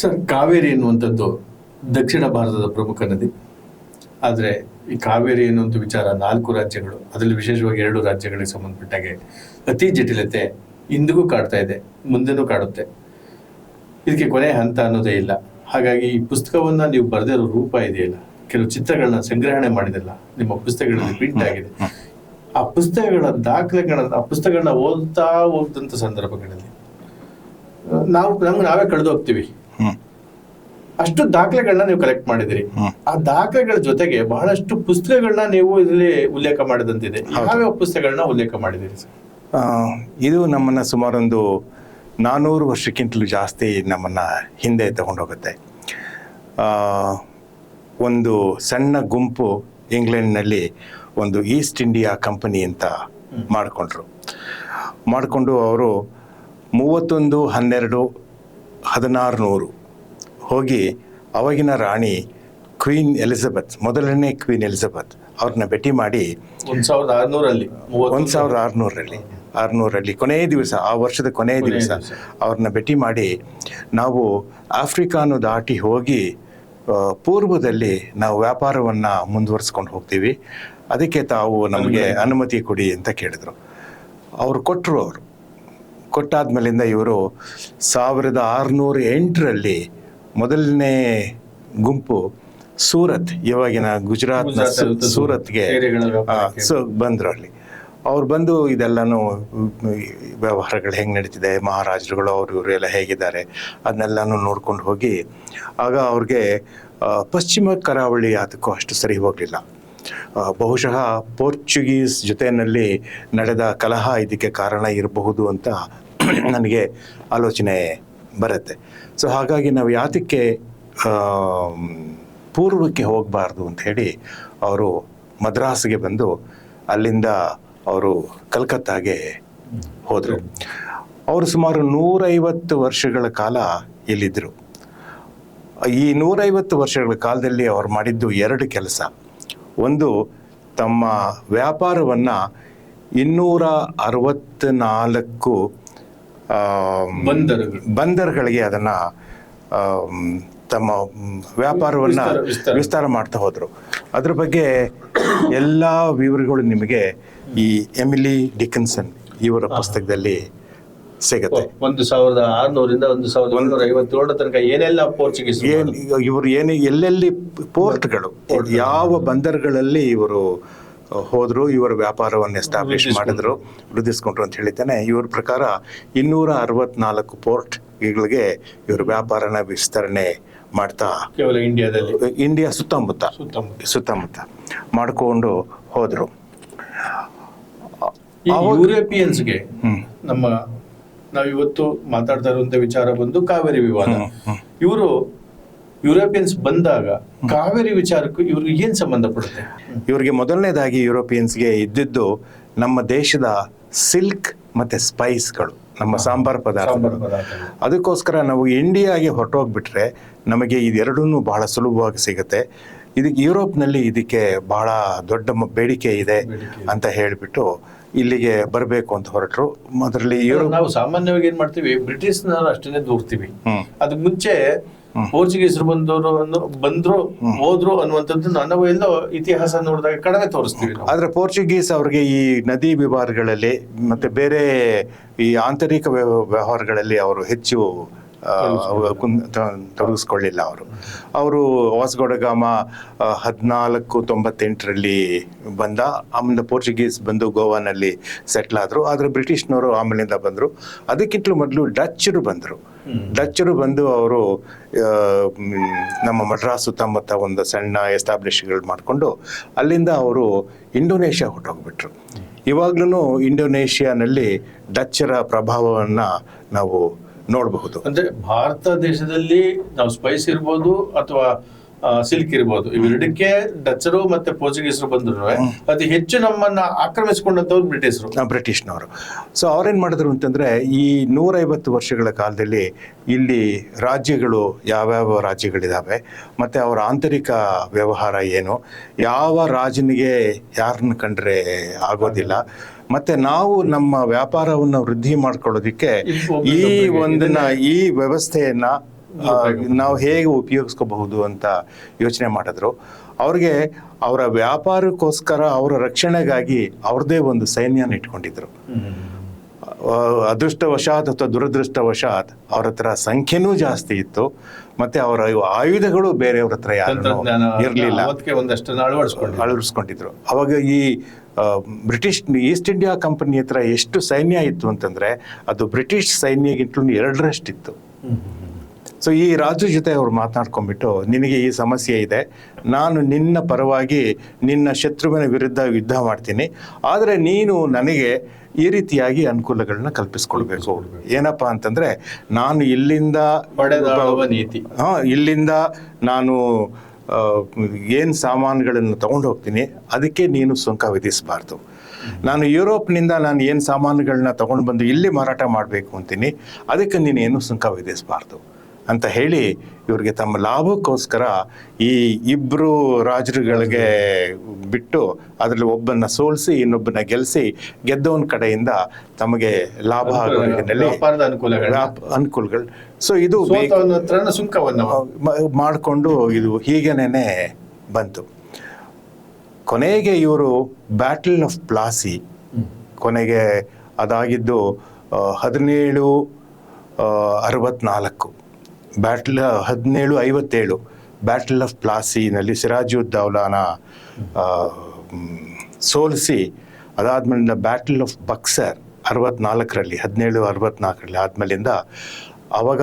Sir Kaveri ಎನ್ನುವಂಥದ್ದು ದಕ್ಷಿಣ ಭಾರತದ ಪ್ರಮುಖ ನದಿ. ಆದರೆ ಈ ಕಾವೇರಿ ಎನ್ನುವಂಥ ವಿಚಾರ ನಾಲ್ಕು ರಾಜ್ಯಗಳು ಅದರಲ್ಲಿ ವಿಶೇಷವಾಗಿ ಎರಡು ರಾಜ್ಯಗಳಿಗೆ ಸಂಬಂಧಪಟ್ಟಾಗೆ ಅತಿ ಜಟಿಲತೆ ಇಂದಿಗೂ ಕಾಡ್ತಾ ಇದೆ ಮುಂದೆನೂ ಕಾಡುತ್ತೆ. ಇದಕ್ಕೆ ಕೊನೆ ಹಂತ ಅನ್ನೋದೇ ಇಲ್ಲ. ಹಾಗಾಗಿ ಈ ಪುಸ್ತಕವನ್ನ ನೀವು ಬರೆದಿರೋ ರೂಪ ಇದೆಯಲ್ಲ ಕೆಲವು ಚಿತ್ರಗಳನ್ನ ಸಂಗ್ರಹಣೆ ಮಾಡಿದಲ್ಲ ನಿಮ್ಮ ಪುಸ್ತಕಗಳಲ್ಲಿ ಪ್ರಿಂಟ್ ಆಗಿದೆ. ಆ ಪುಸ್ತಕಗಳ ದಾಖಲೆಗಳನ್ನ ಆ ಪುಸ್ತಕಗಳನ್ನ ಓದ್ತಾ ಹೋದಂತ ಸಂದರ್ಭಗಳಲ್ಲಿ ನಾವು ನಮ್ಗೆ ನಾವೇ ಕಳೆದು ಹೋಗ್ತೀವಿ. ಅಷ್ಟು ದಾಖಲೆಗಳನ್ನ ನೀವು ಕಲೆಕ್ಟ್ ಮಾಡಿದಿರಿ. ಆ ದಾಖಲೆಗಳ ಜೊತೆಗೆ ಬಹಳಷ್ಟು ಪುಸ್ತಕಗಳನ್ನ ನೀವು ಇದರಲ್ಲಿ ಉಲ್ಲೇಖ ಮಾಡಿದಂತಿದೆ. ಯಾವ್ಯಾವ ಪುಸ್ತಕಗಳನ್ನ ಉಲ್ಲೇಖ ಮಾಡಿದಿರಿ ಇದು ನಮ್ಮನ್ನ ಸುಮಾರೊಂದು ನಾನ್ನೂರು ವರ್ಷಕ್ಕಿಂತಲೂ ಜಾಸ್ತಿ ನಮ್ಮನ್ನ ಹಿಂದೆ ತಗೊಂಡೋಗುತ್ತೆ. ಆ, ಒಂದು ಸಣ್ಣ ಗುಂಪು ಇಂಗ್ಲೆಂಡ್ನಲ್ಲಿ ಒಂದು ಈಸ್ಟ್ ಇಂಡಿಯಾ ಕಂಪನಿ ಅಂತ ಮಾಡಿಕೊಂಡ್ರು. ಮಾಡಿಕೊಂಡು ಅವರು ಮೂವತ್ತೊಂದು ಹನ್ನೆರಡು ಹದಿನಾರು ನೂರು ಹೋಗಿ ಅವಾಗಿನ ರಾಣಿ ಕ್ವೀನ್ ಎಲಿಜಬೆತ್ ಮೊದಲನೇ ಕ್ವೀನ್ ಎಲಿಜಬೆತ್ ಅವ್ರನ್ನ ಭೇಟಿ ಮಾಡಿ ಒಂದು ಸಾವಿರದ ಆರುನೂರಲ್ಲಿ ಒಂದು ಸಾವಿರದ ಆರುನೂರಲ್ಲಿ ಆರುನೂರಲ್ಲಿ ಕೊನೆಯ ದಿವಸ ಆ ವರ್ಷದ ಕೊನೆಯ ದಿವಸ. ಅವ್ರನ್ನ ಭೇಟಿ ಮಾಡಿ ನಾವು ಆಫ್ರಿಕಾನು ದಾಟಿ ಹೋಗಿ ಪೂರ್ವದಲ್ಲಿ ನಾವು ವ್ಯಾಪಾರವನ್ನು ಮುಂದುವರಿಸ್ಕೊಂಡು ಹೋಗ್ತೀವಿ. ಅದಕ್ಕೆ ತಾವು ನಮಗೆ ಅನುಮತಿ. ಕೊಡಿ ಅಂತ ಕೇಳಿದ್ರು. ಅವರು ಕೊಟ್ಟರು ಅವರು. ಕೊಟ್ಟಾದ್ಮೇಲಿಂದ ಇವರು ಸಾವಿರದ ಆರುನೂರ ಎಂಟರಲ್ಲಿ ಮೊದಲನೇ ಗುಂಪು ಸೂರತ್ ಇವಾಗಿನ ಗುಜರಾತ್ನ ಸೂರತ್ಗೆ. ಸೊ ಬಂದರು ಅಲ್ಲಿ ಅವ್ರು ಬಂದು ಇದೆಲ್ಲನೂ ವ್ಯವಹಾರಗಳು ಹೆಂಗೆ ನಡೀತಿದೆ ಮಹಾರಾಜರುಗಳು ಅವರು ಇವರು ಎಲ್ಲ ಹೇಗಿದ್ದಾರೆ ಅದನ್ನೆಲ್ಲನೂ ನೋಡ್ಕೊಂಡು ಹೋಗಿ ಆಗ ಅವ್ರಿಗೆ ಪಶ್ಚಿಮ ಕರಾವಳಿ ಅದಕ್ಕೂ ಅಷ್ಟು ಸರಿ ಹೋಗಲಿಲ್ಲ ಬಹುಶಃ ಪೋರ್ಚುಗೀಸ್ ಜೊತೆಯಲ್ಲಿ ನಡೆದ ಕಲಹ ಇದಕ್ಕೆ ಕಾರಣ ಇರಬಹುದು ಅಂತ ನನಗೆ ಆಲೋಚನೆ ಬರುತ್ತೆ. ಸೊ ಹಾಗಾಗಿ ನಾವು ಯಾತಕ್ಕೆ ಪೂರ್ವಕ್ಕೆ ಹೋಗಬಾರ್ದು ಅಂತ ಹೇಳಿ ಅವರು ಮದ್ರಾಸ್ಗೆ ಬಂದು ಅಲ್ಲಿಂದ ಅವರು ಕಲ್ಕತ್ತಾಗೆ ಹೋದರು. ಅವರು ಸುಮಾರು ನೂರೈವತ್ತು ವರ್ಷಗಳ ಕಾಲ ಇಲ್ಲಿದ್ದರು. ಈ ನೂರೈವತ್ತು ವರ್ಷಗಳ ಕಾಲದಲ್ಲಿ ಅವ್ರು ಮಾಡಿದ್ದು ಎರಡು ಕೆಲಸ. ಒಂದು ತಮ್ಮ ವ್ಯಾಪಾರವನ್ನು ಇನ್ನೂರ ಅರವತ್ತ್ನಾಲ್ಕು ಬಂದರ್ ಬಂದರುಗಳು. ಬಂದರ್ಗಳಿಗೆ ಅದನ್ನು ತಮ್ಮ ವ್ಯಾಪಾರವನ್ನು. ವಿಸ್ತಾರ ಮಾಡ್ತಾ ಹೋದರು ಅದ್ರ ಬಗ್ಗೆ ಎಲ್ಲ ವಿವರಗಳು ನಿಮಗೆ ಈ ಎಮಿಲಿ ಡಿಕನ್ಸನ್ ಇವರ ಪುಸ್ತಕದಲ್ಲಿ ಸಿಗುತ್ತೆ. ಒಂದು ಸಾವಿರದ ಆರ್ನೂರಿಂದ ಒಂದು ಸಾವಿರದ ಒಂದೂರ ಐವತ್ತೇಳರ ತನಕ ಏನೆಲ್ಲ ಪೋರ್ಚುಗೀಸ್ ಇವರು ಏನು ಎಲ್ಲೆಲ್ಲಿ ಪೋರ್ಟ್ಗಳು ಯಾವ ಬಂದರ್ಗಳಲ್ಲಿ ಇವರು ಹೋದ್ರು ಇವರ ವ್ಯಾಪಾರವನ್ನು ಎಸ್ಟಾಬ್ಲಿಷ್ ಮಾಡಿದ್ರು ವೃದ್ಧಿಸ್ಕೊಂಡ್ರು ಅಂತ ಹೇಳಿದ್ದಾನೆ. ಇವ್ರ ಪ್ರಕಾರ ಇನ್ನೂರ ಅರವತ್ನಾಲ್ಕು ಪೋರ್ಟ್ಗಳಿಗೆ ಇವರು ವ್ಯಾಪಾರನ ವಿಸ್ತರಣೆ ಮಾಡ್ತಾ ಕೇವಲ ಇಂಡಿಯಾದಲ್ಲಿ ಇಂಡಿಯಾ ಸುತ್ತಮುತ್ತ ಸುತ್ತಮುತ್ತ. ಮಾಡಿಕೊಂಡು ಹೋದರು. ಯುರೋಪಿಯನ್ಸ್ಗೆ. ನಮ್ಮ ನಾವಿವತ್ತು ಮಾತಾಡ್ತಾ ಇರುವಂತ ವಿಚಾರ ಬಂದು ಕಾವೇರಿ ವಿವಾದ. ಇವರು ಯುರೋಪಿಯನ್ಸ್ ಬಂದಾಗ ಕಾವೇರಿ ವಿಚಾರಕ್ಕೂ ಇವ್ರಿಗೆ ಏನ್ ಸಂಬಂಧ ಪಡುತ್ತೆ? ಇವರಿಗೆ ಮೊದಲನೇದಾಗಿ ಯುರೋಪಿಯನ್ಸ್ಗೆ ಇದ್ದಿದ್ದು ನಮ್ಮ ದೇಶದ ಸಿಲ್ಕ್ ಮತ್ತೆ ಸ್ಪೈಸ್ಗಳು ನಮ್ಮ ಸಾಂಬಾರ್ ಪದಾರ್ಥ. ಅದಕ್ಕೋಸ್ಕರ ನಾವು ಇಂಡಿಯಾಗೆ ಹೊರಟೋಗ್ಬಿಟ್ರೆ ನಮಗೆ ಇದೆರಡೂ ಬಹಳ ಸುಲಭವಾಗಿ ಸಿಗುತ್ತೆ. ಇದಕ್ಕೆ ಯುರೋಪ್ನಲ್ಲಿ ಇದಕ್ಕೆ ಬಹಳ ದೊಡ್ಡ ಬೇಡಿಕೆ ಇದೆ. ಅಂತ ಹೇಳಿಬಿಟ್ಟು ಇಲ್ಲಿಗೆ ಬರಬೇಕು ಅಂತ ಹೊರಟರು. ಅದರಲ್ಲಿ ನಾವು ಸಾಮಾನ್ಯವಾಗಿ ಏನ್ ಮಾಡ್ತೀವಿ ಬ್ರಿಟಿಷ್ನವರು ಅಷ್ಟನ್ನೇ ದೂರ್ತೀವಿ. ಅದಕ್ಕೆ ಮುಂಚೆ ಪೋರ್ಚುಗೀಸರು ಬಂದವರು ಬಂದ್ರು ಹೋದ್ರು ಅನ್ನುವಂಥದ್ದು ನಾವು ಎಲ್ಲೋ ಇತಿಹಾಸ ನೋಡಿದಾಗ ಕಡಿಮೆ ತೋರಿಸ್ತೀವಿ ಆದ್ರೆ ಪೋರ್ಚುಗೀಸ್ ಅವ್ರಿಗೆ ಈ ನದಿ ವಿವಾದಗಳಲ್ಲಿ ಮತ್ತೆ ಬೇರೆ ಈ ಆಂತರಿಕ ವ್ಯವ- ವ್ಯವಹಾರಗಳಲ್ಲಿ ಅವರು ಹೆಚ್ಚು ತೊಡಗಿಸ್ಕೊಳ್ಳಿಲ್ಲ ಅವರು. ಅವರು ವಾಸ್ಗೋಡಗಾಮ ಹದಿನಾಲ್ಕು ತೊಂಬತ್ತೆಂಟರಲ್ಲಿ ಬಂದ ಆಮೇಲೆ ಪೋರ್ಚುಗೀಸ್ ಬಂದು ಗೋವಾನಲ್ಲಿ ಸೆಟ್ಲ್ ಆದರು. ಆದರೆ ಬ್ರಿಟಿಷ್ನವರು ಆಮೇಲಿಂದ ಬಂದರು. ಅದಕ್ಕಿಂತಲೂ ಮೊದಲು ಡಚ್ಚರು ಬಂದರು. ಡಚ್ಚರು ಬಂದು ಅವರು ನಮ್ಮ ಮಡ್ರಾಸ್ ಸುತ್ತಮುತ್ತ ಒಂದು ಸಣ್ಣ ಎಸ್ಟಾಬ್ಲಿಷ್ಗಳು ಮಾಡಿಕೊಂಡು ಅಲ್ಲಿಂದ ಅವರು ಇಂಡೋನೇಷ್ಯಾ ಹೊಟ್ಟೋಗ್ಬಿಟ್ರು ಇವಾಗಲೂ ಇಂಡೋನೇಷ್ಯಾನಲ್ಲಿ ಡಚ್ಚರ ಪ್ರಭಾವವನ್ನು ನಾವು ನೋಡಬಹುದು. ಅಂದ್ರೆ ಭಾರತ ದೇಶದಲ್ಲಿ ನಾವು ಸ್ಪೈಸ್ ಇರ್ಬೋದು ಅಥವಾ ಸಿಲ್ಕ್ ಇರ್ಬೋದು. ಇವೆರಡಕ್ಕೆ ಡಚ್ಚರು ಮತ್ತೆ ಪೋರ್ಚುಗೀಸರು ಬಂದ್ರು ಅತಿ ಹೆಚ್ಚು ನಮ್ಮನ್ನ ಆಕ್ರಮಿಸಿಕೊಂಡಂತವ್ರು ಬ್ರಿಟಿಷರು. ಬ್ರಿಟಿಷ್ನವರು. ಸೊ ಅವ್ರೇನ್ ಮಾಡಿದ್ರು ಅಂತಂದ್ರೆ ಈ ನೂರೈವತ್ತು ವರ್ಷಗಳ ಕಾಲದಲ್ಲಿ ಇಲ್ಲಿ ರಾಜ್ಯಗಳು ಯಾವ್ಯಾವ ರಾಜ್ಯಗಳಿದಾವೆ ಮತ್ತೆ ಅವರ ಆಂತರಿಕ ವ್ಯವಹಾರ ಏನು ಯಾವ ರಾಜನಿಗೆ ಯಾರನ್ನ ಕಂಡ್ರೆ ಆಗೋದಿಲ್ಲ ಮತ್ತೆ ನಾವು ನಮ್ಮ ವ್ಯಾಪಾರವನ್ನು ವೃದ್ಧಿ ಮಾಡ್ಕೊಳ್ಳೋದಿಕ್ಕೆ ಈ ಒಂದನ್ನ ಈ ವ್ಯವಸ್ಥೆಯನ್ನು ನಾವು ಹೇಗೆ ಉಪಯೋಗಿಸ್ಕೋಬಹುದು ಅಂತ ಯೋಚನೆ ಮಾಡಿದ್ರು. ಅವ್ರಿಗೆ ಅವರ ವ್ಯಾಪಾರಕ್ಕೋಸ್ಕರ ಅವರ ರಕ್ಷಣೆಗಾಗಿ ಅವ್ರದ್ದೇ ಒಂದು ಸೈನ್ಯನ ಇಟ್ಕೊಂಡಿದ್ರು. ಅದೃಷ್ಟವಶಾತ್ ಅಥವಾ ದುರದೃಷ್ಟವಶಾತ್ ಅವ್ರ ಹತ್ರ ಸಂಖ್ಯೆನೂ ಜಾಸ್ತಿ ಇತ್ತು. ಮತ್ತೆ ಅವರ ಆಯುಧಗಳು ಬೇರೆಯವ್ರ ಹತ್ರ ಯಾರು ಇರಲಿಲ್ಲ. ಅಳವಡಿಸ್ಕೊಂಡಿದ್ರು. ಅವಾಗ ಈ ಬ್ರಿಟಿಷ್ ಈಸ್ಟ್ ಇಂಡಿಯಾ ಕಂಪನಿ ಹತ್ರ ಎಷ್ಟು ಸೈನ್ಯ ಇತ್ತು ಅಂತಂದ್ರೆ ಅದು ಬ್ರಿಟಿಷ್ ಸೈನ್ಯಗಿಂತಲೂ ಎರಡರಷ್ಟಿತ್ತು. ಸೊ ಈ ರಾಜು ಜೊತೆ ಅವ್ರು ಮಾತನಾಡ್ಕೊಂಡ್ಬಿಟ್ಟು ನಿನಗೆ ಈ ಸಮಸ್ಯೆ ಇದೆ. ನಾನು ನಿನ್ನ ಪರವಾಗಿ ನಿನ್ನ ಶತ್ರುವಿನ ವಿರುದ್ಧ ಯುದ್ಧ ಮಾಡ್ತೀನಿ. ಆದರೆ ನೀನು ನನಗೆ ಈ ರೀತಿಯಾಗಿ ಅನುಕೂಲಗಳನ್ನ ಕಲ್ಪಿಸ್ಕೊಳ್ಬೇಕು. ಏನಪ್ಪ ಅಂತಂದ್ರೆ ನಾನು ಇಲ್ಲಿಂದ ಪಡೆದ ನೀತಿ. ಹಾ ಇಲ್ಲಿಂದ ನಾನು ಏನು ಸಾಮಾನುಗಳನ್ನು ತಗೊಂಡು ಹೋಗ್ತೀನಿ ಅದಕ್ಕೆ ನೀನು ಸುಂಕ ವಿಧಿಸಬಾರ್ದು. ನಾನು ಯುರೋಪ್ನಿಂದ ನಾನು ಏನು ಸಾಮಾನುಗಳನ್ನ ತಗೊಂಡು ಬಂದು ಇಲ್ಲಿ ಮಾರಾಟ ಮಾಡಬೇಕು ಅಂತೀನಿ ಅದಕ್ಕೆ ನೀನು ಏನು ಸುಂಕ ವಿಧಿಸಬಾರ್ದು. ಅಂತ ಹೇಳಿ ಇವ್ರಿಗೆ ತಮ್ಮ ಲಾಭಕ್ಕೋಸ್ಕರ ಈ ಇಬ್ಬರು ರಾಜರುಗಳಿಗೆ ಬಿಟ್ಟು ಅದರಲ್ಲಿ ಒಬ್ಬನ್ನ ಸೋಲಿಸಿ ಇನ್ನೊಬ್ಬನ ಗೆಲ್ಲಿಸಿ ಗೆದ್ದವನ ಕಡೆಯಿಂದ ತಮಗೆ ಲಾಭ ಆಗೋ ನಿಟ್ಟಿನಲ್ಲಿ ಅನುಕೂಲಗಳು. ಅನುಕೂಲಗಳು. ಸೊ ಇದು ಸುಂಕವನ್ನು ಮಾಡಿಕೊಂಡು ಇದು ಹೀಗೇನೆ ಬಂತು. ಕೊನೆಗೆ ಇವರು ಬ್ಯಾಟಲ್ ಆಫ್ ಪ್ಲಾಸಿ ಕೊನೆಗೆ ಅದಾಗಿದ್ದು ಹದಿನೇಳು ಅರವತ್ನಾಲ್ಕು. ಬ್ಯಾಟಲ್ ಹದಿನೇಳು, ಐವತ್ತೇಳು. ಬ್ಯಾಟಲ್ ಆಫ್ ಪ್ಲಾಸಿನಲ್ಲಿ ಸಿರಾಜುದ್ದೌಲಾನ ಸೋಲಿಸಿ, ಅದಾದ್ಮೇಲಿಂದ ಬ್ಯಾಟಲ್ ಆಫ್ ಬಕ್ಸರ್ ಅರವತ್ನಾಲ್ಕರಲ್ಲಿ, ಹದಿನೇಳು, ಅರವತ್ನಾಲ್ಕರಲ್ಲಿ ಆದ್ಮೇಲಿಂದ ಆವಾಗ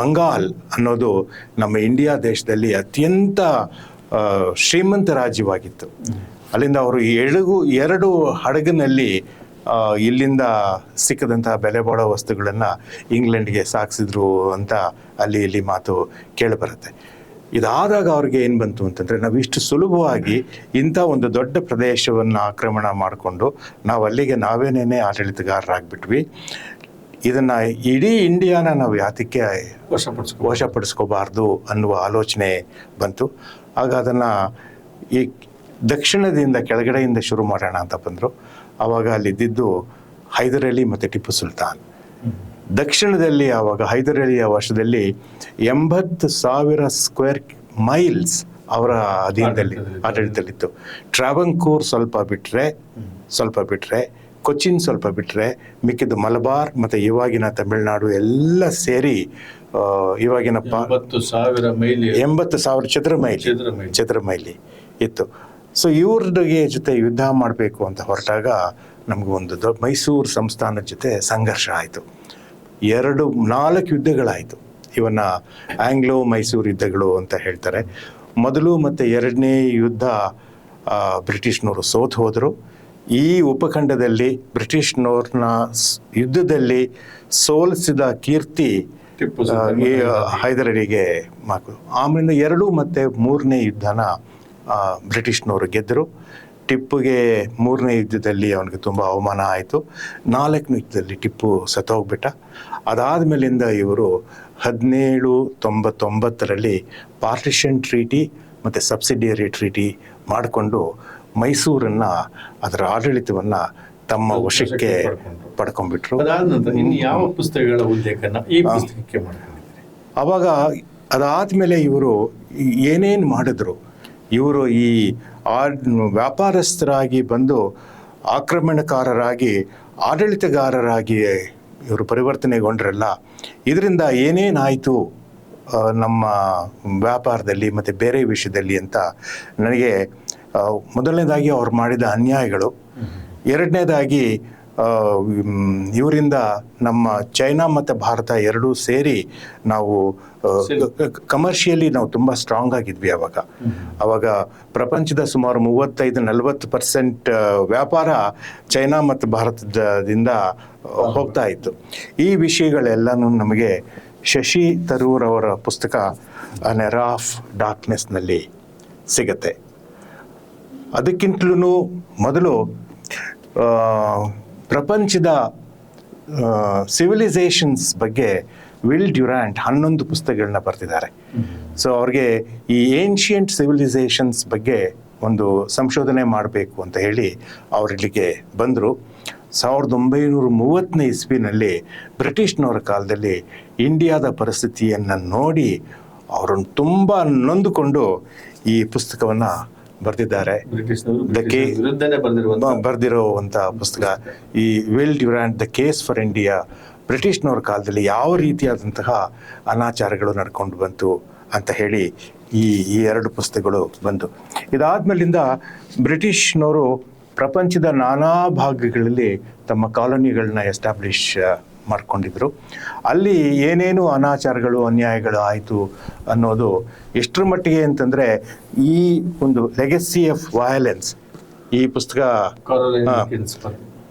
ಬಂಗಾಲ್ ಅನ್ನೋದು ನಮ್ಮ ಇಂಡಿಯಾ ದೇಶದಲ್ಲಿ ಅತ್ಯಂತ ಶ್ರೀಮಂತ ರಾಜ್ಯವಾಗಿತ್ತು. ಅಲ್ಲಿಂದ ಅವರು ಎಳಗು ಎರಡು ಹಡಗಿನಲ್ಲಿ ಇಲ್ಲಿಂದ ಸಿಕ್ಕದಂತಹ ಬೆಲೆ ಬಾಳೋ ವಸ್ತುಗಳನ್ನು ಇಂಗ್ಲೆಂಡ್ಗೆ ಸಾಗಿಸಿದ್ರು ಅಂತ ಅಲ್ಲಿ ಇಲ್ಲಿ ಮಾತು ಕೇಳಿಬರುತ್ತೆ. ಇದಾದಾಗ ಅವ್ರಿಗೆ ಏನು ಬಂತು ಅಂತಂದರೆ ನಾವು ಇಷ್ಟು ಸುಲಭವಾಗಿ ಇಂಥ ಒಂದು ದೊಡ್ಡ ಪ್ರದೇಶವನ್ನು ಆಕ್ರಮಣ ಮಾಡಿಕೊಂಡು ನಾವು ಅಲ್ಲಿಗೆ ನಾವೇನೇನೆ ಆಡಳಿತಗಾರರಾಗ್ಬಿಟ್ವಿ ಇದನ್ನು ಇಡೀ ಇಂಡಿಯಾನ ನಾವು ಯಾತಕ್ಕೆ ವಶಪಡಿಸ್ ವಶಪಡಿಸ್ಕೋಬಾರ್ದು ಅನ್ನುವ ಆಲೋಚನೆ ಬಂತು. ಆಗ ಅದನ್ನು ಈ ದಕ್ಷಿಣದಿಂದ ಕೆಳಗಡೆಯಿಂದ ಶುರು ಮಾಡೋಣ ಅಂತ ಬಂದರು. ಆವಾಗ ಅಲ್ಲಿದ್ದಿದ್ದು ಹೈದರ್ ಅಲಿ ಮತ್ತು ಟಿಪ್ಪು ಸುಲ್ತಾನ್ ದಕ್ಷಿಣದಲ್ಲಿ ಆವಾಗ ಹೈದರ್ ಅಲಿಯ ವರ್ಷದಲ್ಲಿ ಎಂಬತ್ತು ಸಾವಿರ ಸ್ಕ್ವೇರ್ ಮೈಲ್ಸ್ ಅವರ ಅಧೀನದಲ್ಲಿ ಆಡಳಿತದಲ್ಲಿತ್ತು. ಟ್ರಾವಂಕೂರ್ ಸ್ವಲ್ಪ ಬಿಟ್ಟರೆ ಸ್ವಲ್ಪ ಬಿಟ್ಟರೆ ಕೊಚ್ಚಿನ್ ಸ್ವಲ್ಪ ಬಿಟ್ಟರೆ ಮಿಕ್ಕಿದ್ದು ಮಲಬಾರ್ ಮತ್ತು ಇವಾಗಿನ ತಮಿಳುನಾಡು ಎಲ್ಲ ಸೇರಿ ಇವಾಗಿನ ಎಂಬತ್ತು ಸಾವಿರ ಚದರ ಮೈಲಿ. ಚದರ ಮೈಲಿ ಇತ್ತು ಸೊ ಇವ್ರಿಗೆ ಜೊತೆ ಯುದ್ಧ ಮಾಡಬೇಕು ಅಂತ ಹೊರಟಾಗ ನಮಗೊಂದು ಒಂದು ದೊಡ್ಡ ಮೈಸೂರು ಸಂಸ್ಥಾನದ ಜೊತೆ ಸಂಘರ್ಷ ಆಯಿತು. ಎರಡು ನಾಲ್ಕು ಯುದ್ಧಗಳಾಯಿತು. ಇವನ್ನ ಆಂಗ್ಲೋ ಮೈಸೂರು ಯುದ್ಧಗಳು ಅಂತ ಹೇಳ್ತಾರೆ. ಮೊದಲು ಮತ್ತು ಎರಡನೇ ಯುದ್ಧ ಬ್ರಿಟಿಷ್ನವರು ಸೋತು ಹೋದರು. ಈ ಉಪಖಂಡದಲ್ಲಿ ಬ್ರಿಟಿಷ್ನವ್ರನ್ನ ಯುದ್ಧದಲ್ಲಿ ಸೋಲಿಸಿದ ಕೀರ್ತಿ ಹೈದರಡಿಗೆ ಮಾಕು ಆಮೇಲೆ ಎರಡು ಮತ್ತು ಮೂರನೇ ಯುದ್ಧನ ಬ್ರಿಟಿಷ್ನವರು ಗೆದ್ದರು. ಟಿಪ್ಪುಗೆ ಮೂರನೇ ಯುದ್ಧದಲ್ಲಿ ಅವನಿಗೆ ತುಂಬ ಅವಮಾನ ಆಯಿತು. ನಾಲ್ಕನೇ ಯುದ್ಧದಲ್ಲಿ ಟಿಪ್ಪು ಸತ್ತೋಗ್ಬಿಟ್ಟ. ಅದಾದ ಮೇಲಿಂದ ಇವರು ಹದಿನೇಳು ತೊಂಬತ್ತೊಂಬತ್ತರಲ್ಲಿ ಪಾರ್ಟಿಷನ್ ಟ್ರೀಟಿ ಮತ್ತು ಸಬ್ಸಿಡಿಯರಿ ಟ್ರೀಟಿ ಮಾಡಿಕೊಂಡು ಮೈಸೂರನ್ನು ಅದರ ಆಡಳಿತವನ್ನು ತಮ್ಮ ವಶಕ್ಕೆ. ಪಡ್ಕೊಂಡ್ಬಿಟ್ರು. ಅದಾದ ಯಾವ ಪುಸ್ತಕಗಳ ಉಲ್ಲೇಖನ ಈ ಪುಸ್ತಕಕ್ಕೆ ಮಾಡ್ಕೊಂಡಿದ್ದೀರಿ? ಆವಾಗ ಅದಾದಮೇಲೆ ಇವರು ಏನೇನು ಮಾಡಿದ್ರು? ಇವರು ಈ ಆ ವ್ಯಾಪಾರಸ್ಥರಾಗಿ ಬಂದು ಆಕ್ರಮಣಕಾರರಾಗಿ ಆಡಳಿತಗಾರರಾಗಿ ಇವರು ಪರಿವರ್ತನೆಗೊಂಡ್ರಲ್ಲ ಇದರಿಂದ ಏನೇನಾಯಿತು ನಮ್ಮ ವ್ಯಾಪಾರದಲ್ಲಿ ಮತ್ತು ಬೇರೆ ವಿಷಯದಲ್ಲಿ ಅಂತ ನನಗೆ ಮೊದಲನೇದಾಗಿ ಅವ್ರು ಮಾಡಿದ ಅನ್ಯಾಯಗಳು. ಎರಡನೇದಾಗಿ ಇವರಿಂದ ನಮ್ಮ ಚೈನಾ ಮತ್ತು ಭಾರತ ಎರಡೂ ಸೇರಿ ನಾವು ಕಮರ್ಷಿಯಲಿ ನಾವು ತುಂಬ ಸ್ಟ್ರಾಂಗ್ ಆಗಿದ್ವಿ ಅವಾಗ. ಅವಾಗ ಪ್ರಪಂಚದ ಸುಮಾರು ಮೂವತ್ತೈದು ನಲವತ್ತು ಪರ್ಸೆಂಟ್ ವ್ಯಾಪಾರ ಚೈನಾ ಮತ್ತು ಭಾರತದಿಂದ ಹೋಗ್ತಾ ಇತ್ತು. ಈ ವಿಷಯಗಳೆಲ್ಲನೂ ನಮಗೆ ಶಶಿ ತರೂರ್ ಅವರ ಪುಸ್ತಕ ನೆರ ಆಫ್ ಡಾರ್ಕ್ನೆಸ್ನಲ್ಲಿ ಸಿಗತ್ತೆ. ಅದಕ್ಕಿಂತಲೂ ಮೊದಲು ಪ್ರಪಂಚದ ಸಿವಿಲೈಸೇಷನ್ಸ್ ಬಗ್ಗೆ ವಿಲ್ ಡ್ಯುರಾಂಟ್ ಹನ್ನೊಂದು ಪುಸ್ತಕಗಳನ್ನ ಬರೆದಿದ್ದಾರೆ ಸೊ ಅವ್ರಿಗೆ ಈ ಏನ್ಷಿಯಂಟ್ ಸಿವಿಲೈಸೇಷನ್ಸ್ ಬಗ್ಗೆ ಒಂದು ಸಂಶೋಧನೆ ಮಾಡಬೇಕು ಅಂತ ಹೇಳಿ ಅವರಿಲ್ಲಿಗೆ ಬಂದರು. ಸಾವಿರದ ಒಂಬೈನೂರ ಮೂವತ್ತನೇ ಇಸ್ವಿನಲ್ಲಿ ಬ್ರಿಟಿಷ್ನವರ ಕಾಲದಲ್ಲಿ ಇಂಡಿಯಾದ ಪರಿಸ್ಥಿತಿಯನ್ನು ನೋಡಿ ಅವರನ್ನು ತುಂಬ ನೊಂದುಕೊಂಡು ಈ ಪುಸ್ತಕವನ್ನು ಬರೆದಿದ್ದಾರೆ case- ಬರೆದಿರುವಂಥ ಪುಸ್ತಕ. ಈ Will Durant the case for India ಬ್ರಿಟಿಷ್ನವ್ರ ಕಾಲದಲ್ಲಿ ಯಾವ ರೀತಿಯಾದಂತಹ ಅನಾಚಾರಗಳು ನಡ್ಕೊಂಡು ಬಂತು ಅಂತ ಹೇಳಿ ಈ ಈ ಎರಡು ಪುಸ್ತಕಗಳು ಬಂತು ಇದಾದ್ಮೇಲಿಂದ ಬ್ರಿಟಿಷ್ನವರು ಪ್ರಪಂಚದ ನಾನಾ ಭಾಗಗಳಲ್ಲಿ ತಮ್ಮ ಕಾಲೋನಿಗಳನ್ನ ಎಸ್ಟಾಬ್ಲಿಷ್ ಮಾಡ್ಕೊಂಡಿದ್ರು. ಅಲ್ಲಿ ಏನೇನು ಅನಾಚಾರಗಳು ಅನ್ಯಾಯಗಳು ಆಯಿತು ಅನ್ನೋದು ಎಷ್ಟರ ಮಟ್ಟಿಗೆ ಅಂತಂದರೆ ಈ ಒಂದು ಲೆಗೆಸಿ ಆಫ್ ವಯಲೆನ್ಸ್ ಈ ಪುಸ್ತಕ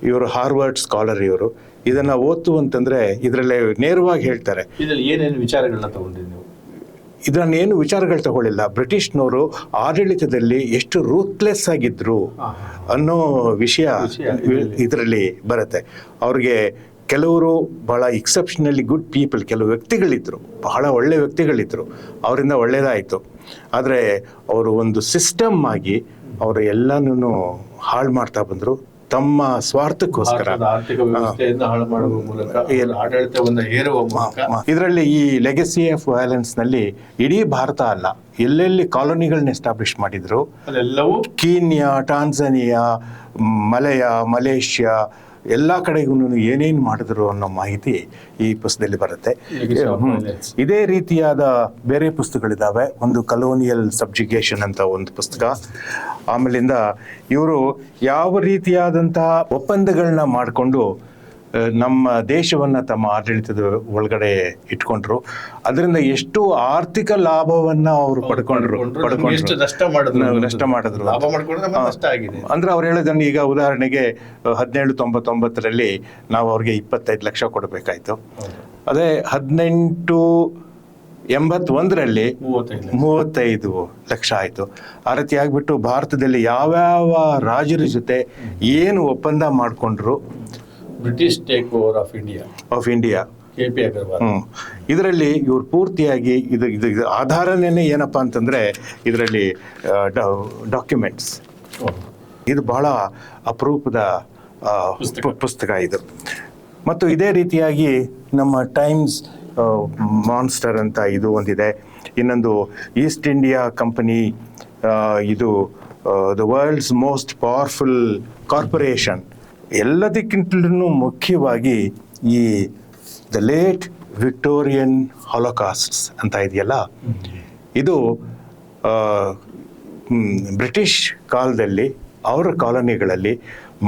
ಇವರು ಹಾರ್ವರ್ಡ್ ಸ್ಕಾಲರ್ ಇವರು. ಇದನ್ನು ಓದ್ತು ಅಂತಂದರೆ ಇದರಲ್ಲಿ ನೇರವಾಗಿ ಹೇಳ್ತಾರೆ. ಏನೇನು ವಿಚಾರಗಳನ್ನ ತಗೊಂಡ್ರಿ ನೀವು? ಇದನ್ನ ಏನು ವಿಚಾರಗಳು ತಗೊಳ್ಳಿಲ್ಲ. ಬ್ರಿಟಿಷ್ನವರು ಆಡಳಿತದಲ್ಲಿ ಎಷ್ಟು ರೂತ್ಲೆಸ್ ಆಗಿದ್ರು ಅನ್ನೋ ವಿಷಯ ಇದರಲ್ಲಿ ಬರುತ್ತೆ. ಅವ್ರಿಗೆ ಕೆಲವರು ಬಹಳ ಎಕ್ಸೆಪ್ಷನಲಿ ಗುಡ್ ಪೀಪಲ್ ಕೆಲವು ವ್ಯಕ್ತಿಗಳಿದ್ರು ಬಹಳ ಒಳ್ಳೆ ವ್ಯಕ್ತಿಗಳಿದ್ರು ಅವರಿಂದ ಒಳ್ಳೇದಾಯಿತು. ಆದರೆ ಅವರು ಒಂದು ಸಿಸ್ಟಮ್ ಆಗಿ ಅವರು ಎಲ್ಲನೂ ಹಾಳು ಮಾಡ್ತಾ ಬಂದರು. ತಮ್ಮ ಸ್ವಾರ್ಥಕ್ಕೋಸ್ಕರ. ಇದರಲ್ಲಿ ಈ ಲೆಗಸಿ ಆಫ್ ವಯಲೆನ್ಸ್ನಲ್ಲಿ ಇಡೀ ಭಾರತ ಅಲ್ಲ ಎಲ್ಲೆಲ್ಲಿ ಕಾಲೋನಿಗಳನ್ನ ಎಸ್ಟಾಬ್ಲಿಷ್ ಮಾಡಿದ್ರು. ಕೀನ್ಯಾ ಟಾನ್ಸನಿಯಾ ಮಲಯ ಮಲೇಷ್ಯಾ ಎಲ್ಲ ಕಡೆಗೂ ಏನೇನು ಮಾಡಿದ್ರು ಅನ್ನೋ ಮಾಹಿತಿ ಈ ಪುಸ್ತಕದಲ್ಲಿ ಬರುತ್ತೆ. ಇದೇ ರೀತಿಯಾದ ಬೇರೆ ಪುಸ್ತಕಗಳಿದ್ದಾವೆ ಒಂದು ಕಲೋನಿಯಲ್ ಸಬ್ಜುಗೇಷನ್ ಅಂತ ಒಂದು ಪುಸ್ತಕ. ಆಮೇಲಿಂದ ಇವರು ಯಾವ ರೀತಿಯಾದಂತಹ ಒಪ್ಪಂದಗಳನ್ನ ಮಾಡಿಕೊಂಡು ನಮ್ಮ ದೇಶವನ್ನ ತಮ್ಮ ಆಡಳಿತದ ಒಳಗಡೆ ಇಟ್ಕೊಂಡ್ರು. ಅದರಿಂದ ಎಷ್ಟು ಆರ್ಥಿಕ ಲಾಭವನ್ನ ಅವರು ಪಡ್ಕೊಂಡ್ರು ನಷ್ಟ ಮಾಡಿದ್ರು ನಾವು ನಷ್ಟ ಮಾಡಿದ್ರು. ಲಾಭ ಮಾಡ್ಕೊಂಡ್ರೆ ನಷ್ಟ ಆಗಿದೆ. ಅಂದ್ರೆ ಅವ್ರು ಹೇಳೋದನ್ನು ಈಗ ಉದಾಹರಣೆಗೆ ಹದಿನೇಳು ತೊಂಬತ್ತೊಂಬತ್ತರಲ್ಲಿ ನಾವು ಅವ್ರಿಗೆ ಇಪ್ಪತ್ತೈದು ಲಕ್ಷ ಕೊಡಬೇಕಾಯ್ತು. ಅದೇ ಹದಿನೆಂಟು ಎಂಬತ್ತೊಂದರಲ್ಲಿ ಮೂವತ್ತೈದು ಮೂವತ್ತೈದು ಲಕ್ಷ ಆಯಿತು. ಆ ರೀತಿ ಆಗಿಬಿಟ್ಟು ಭಾರತದಲ್ಲಿ ಯಾವ್ಯಾವ ರಾಜರ ಜೊತೆ ಏನು ಒಪ್ಪಂದ ಮಾಡಿಕೊಂಡ್ರು British take over of India of India K P Agarwal ಇದರಲ್ಲಿ ಇವ್ರು ಪೂರ್ತಿಯಾಗಿ ಇದು ಇದು ಇದು ಆಧಾರನೇ ಏನಪ್ಪ ಅಂತಂದರೆ ಇದರಲ್ಲಿ ಡಾಕ್ಯುಮೆಂಟ್ಸ್ ಇದು ಬಹಳ ಅಪರೂಪದ ಪುಸ್ತಕ. ಪುಸ್ತಕ ಇದು. ಮತ್ತು ಇದೇ ರೀತಿಯಾಗಿ ನಮ್ಮ ಟೈಮ್ಸ್ ಮಾನ್ಸ್ಟರ್ ಅಂತ ಇದು ಒಂದಿದೆ. ಇನ್ನೊಂದು ಈಸ್ಟ್ ಇಂಡಿಯಾ ಕಂಪನಿ ಇದು the world's most powerful corporation ಎಲ್ಲದಕ್ಕಿಂತಲೂ ಮುಖ್ಯವಾಗಿ ಈ ದ ಲೇಟ್ ವಿಕ್ಟೋರಿಯನ್ ಹಾಲೋಕಾಸ್ಟ್ಸ್ ಅಂತ ಇದೆಯಲ್ಲ? ಇದು ಬ್ರಿಟಿಷ್ ಕಾಲದಲ್ಲಿ ಅವರ ಕಾಲೋನಿಗಳಲ್ಲಿ